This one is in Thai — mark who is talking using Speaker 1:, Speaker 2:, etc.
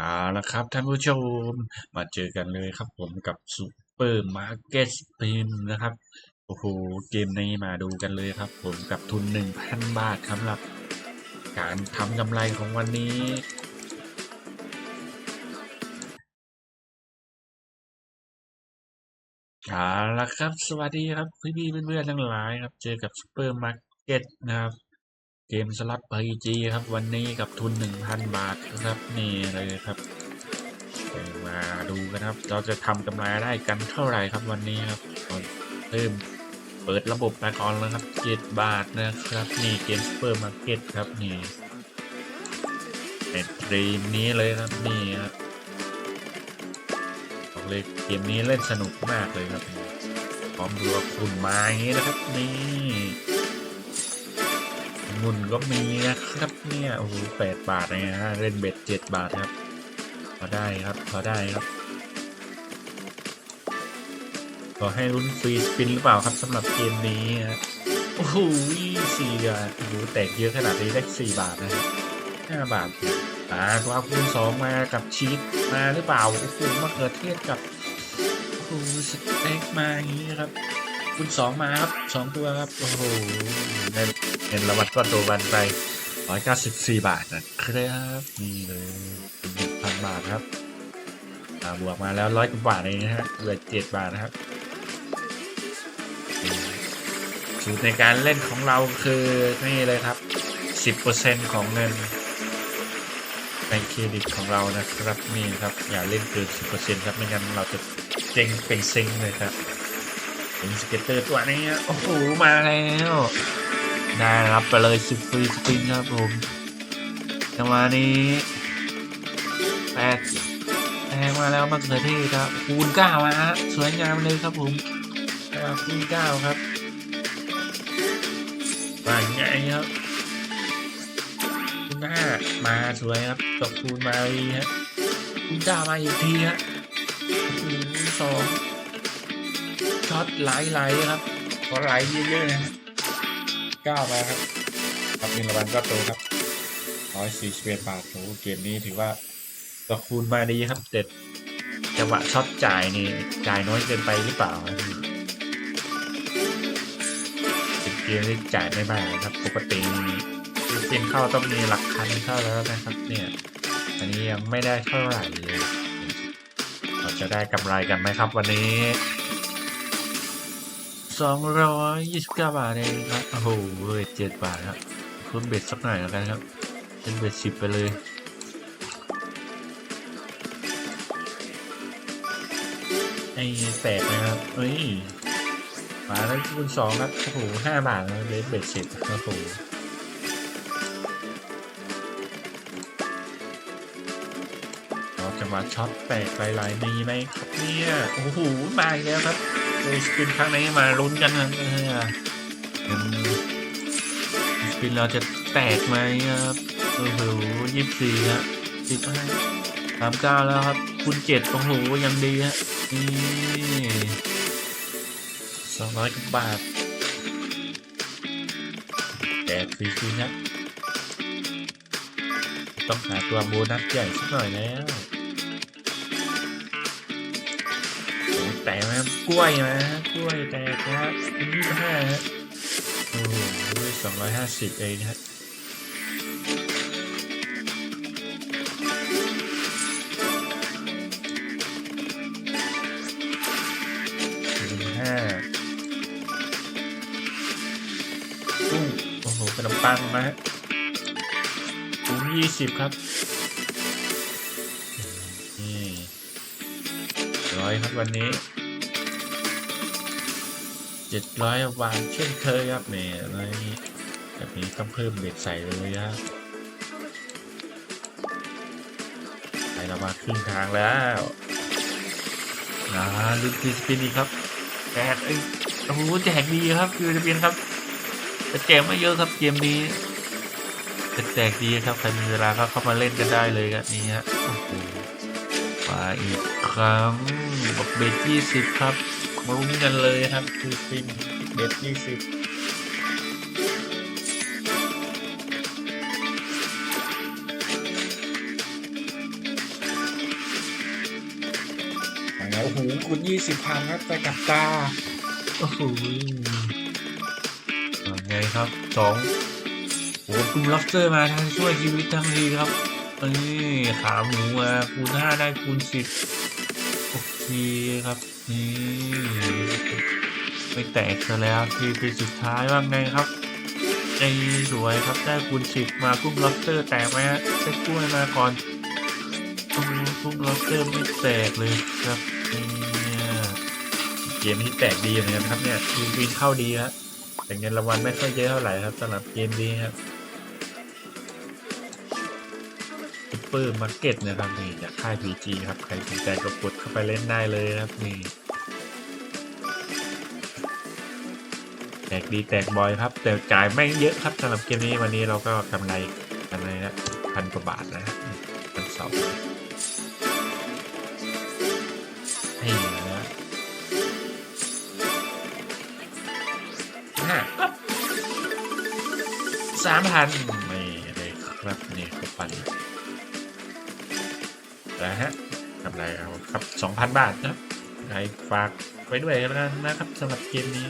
Speaker 1: เอาละครับท่านผู้ชมมาเจอกันเลยครับผมกับซูเปอร์มาร์เก็ตสปินนะครับ โอ้โห เกมนี้มาดูกันเลยครับผมกับทุน 1,000 บาทครับหรับ การทำกำไรของวันนี้ เอาละครับ สวัสดีครับพี่พี่ๆเพื่อนๆทั้งหลายครับ เจอกับซูเปอร์มาร์เก็ตนะครับ เกมสล็อตพีจีครับวันนี้กับทุน 1,000 บาทครับนี่เลยครับมาดูกันครับ เราจะทำกำไรได้กันเท่าไหร่ครับวันนี้ครับเริ่มเปิดระบบมาก่อนแล้วครับ7บาทนะครับนี่เกมซูเปอร์มาร์เก็ตครับนี่เป็นตรีมนี้เลยครับนี่ครับบอกเลยเกมนี้เล่นสนุกมากเลยครับพร้อมดูคุณมาอย่างนี้นะครับนี่ งุนก็มีนะครับเนี่ยโอ้โหแปดบาทเองนะฮะเล่นเบ็ดเจ็ดบาทครับพอได้ครับพอได้ครับขอให้ลุ้นฟรีสปินหรือเปล่าครับสำหรับเกมนี้ฮะโอ้โหสี่บาทโอ้โหแตกเยอะขนาดนี้ได้สี่บาทนะครับห้าบาทอ่าตัวคูณสองมากับชีสมาหรือเปล่าโอ้โหมะเขือเทศกับโอ้โหสเต็กมาอย่างนี้ครับคูณสองมาครับสองตัวครับโอ้โหได้ เงินรางวัลก็โดนวันไป 194 บาทนะครับนี่เลยเป็นหนึ่งพันบาทครับบวกมาแล้วร้อยกว่าบาทเองนะฮะเหลือเจ็ดบาทนะครับสูตรในการเล่นของเราคือนี่เลยครับ 10%ของเงินในเครดิตของเรานะครับนี่ครับอย่าเล่นเกิน 10%ครับไม่งั้นเราจะเจ๊งเป็นเซ็งเลยครับเป็นสเก็ตเตอร์ตัวนี้โอ้โหมาแล้ว ได้รับไปเลยสิบฟรีสปินครับผมจังหวะนี้แปดแทงมาแล้วมะเขือเทศครับคูณเก้ามาฮะสวยงามเลยครับผมจังหวะคูณเก้าครับมาไงครับคูณห้ามาสวยครับตกคูณมาอีฮะคูณเก้ามาอีกทีฮะคูณสองช็อตไหลๆครับขอไหลเยอะๆนะ เก้ามาครับครับเงินรางวัลก็โตครับร้อยสี่สิบเอ็ดบาทโอ้โหเกมนี้ถือว่าก็คูณมาดีครับเด็ดจังหวะช็อตจ่ายนี่จ่ายน้อยเกินไปหรือเปล่าครับเกมที่จ่ายไม่มากครับ ปกติเป็นเข้าต้องมีหลักพันเข้าแล้วนะครับ เนี่ย อันนี้ยังไม่ได้เท่าไหร่เลยเราจะได้กำไรกันไหมครับวันนี้ สองร้อยยี่สิบเก้าบาทเองครับโอ้โหเจ็ดบาทครับคุณเบ็ดสักหน่อยแล้วกันครับ เป็นเบ็ดสิบไปเลยไอ้แตกนะครับเอ้ยมาแล้วคูณสองครับโอ้โหห้าบาทนะเบ็ดเบ็ดสิบโอ้โหเราจะช็อตแตกหลายๆมีไหมครับเนี่ย โอ้โห มาอีกแล้วครับ สปินครั้งนี้มาลุ้นกันนะเอออืมสปินเราจะแตกไหมครับโอ้โหยี่สิบสี่ครับสิบห้าสามเก้าแล้วครับ คุณเจ็ดโอ้โหยังดีฮะนี่สองร้อยกว่าบาทแตกฟรีๆครับต้องหาตัวโบนัสใหญ่สักหน่อยแล้ว ตกนะครับกล้วยนะกล้วยแตกนะครับยี่สิบห้าฮะโอ้โหสองร้อยห้าสิบเองฮะสี่ห้ากุ้งโอ้โหขนมปังนะฮะกุ้งยี่สิบครับนี่ร้อยครับวันนี้ เจ็ดร้อยบาทเช่นเคยครับเนี่ยอะไรนี้แบบนี้ต้องเพิ่มเบ็ดใส่เลยครับไปเรามาครึ่งทางแล้วนะลุ้นทีสปินอีกครับแจกเอ้โอ้โหแจกดีครับคือจะเป็นครับแต่แจกไม่เยอะครับเกมนี้แต่แจกดีครับใครมีเวลาก็เข้ามาเล่นกันได้เลยครับนี่ฮะโอ้โหมาอีกครั้งบอกเบ็ดยี่สิบครับ มาลุ้นกันเลยครับคือฟินเบ็ดยี่สิบโอ้โหคูณยี่สิบพันครับไปกับตาโอ้โหยังไงครับสองโอ้โหคุณล็อบสเตอร์มาทางช่วยชีวิตทั้งทีครับนี่ขาหมูมาคูณห้าได้คูณสิบโอเคครับ นี่ไม่แตกซะแล้วทีคือสุดท้ายว่าไงครับไอ้สวยครับได้คูณสิบมากุ้งล็อบสเตอร์แตกไหมฮะได้กล้วยมาก่อนโอ้โหทุกล็อกเกอร์ไม่แตกเลยครับเนี่ยเกมที่แตกดีเหมือนกันครับเนี่ยทีมวินเข้าดีครับแต่เงินรางวัลไม่ค่อยเยอะเท่าไหร่ครับสำหรับเกมนี้ครับ เปอร์มาร์เก็ตนะครับนี่จากค่าย PG ครับใครสนใจก็กดเข้าไปเล่นได้เลยครับนี่แตกดีแตกบ่อยครับ แต่จ่ายไม่เยอะครับสำหรับเกมนี้วันนี้เราก็กำไรกำไรนะพันกว่าบาทนะพันสองนี่นะห้าปั๊บสามพันไม่เลยครับนี่ครบพั นะฮะกำไรเอาครับสองพันบาทนะครับใครฝากไว้ด้วยกันแล้วกันนะครับสำหรับเกมนี้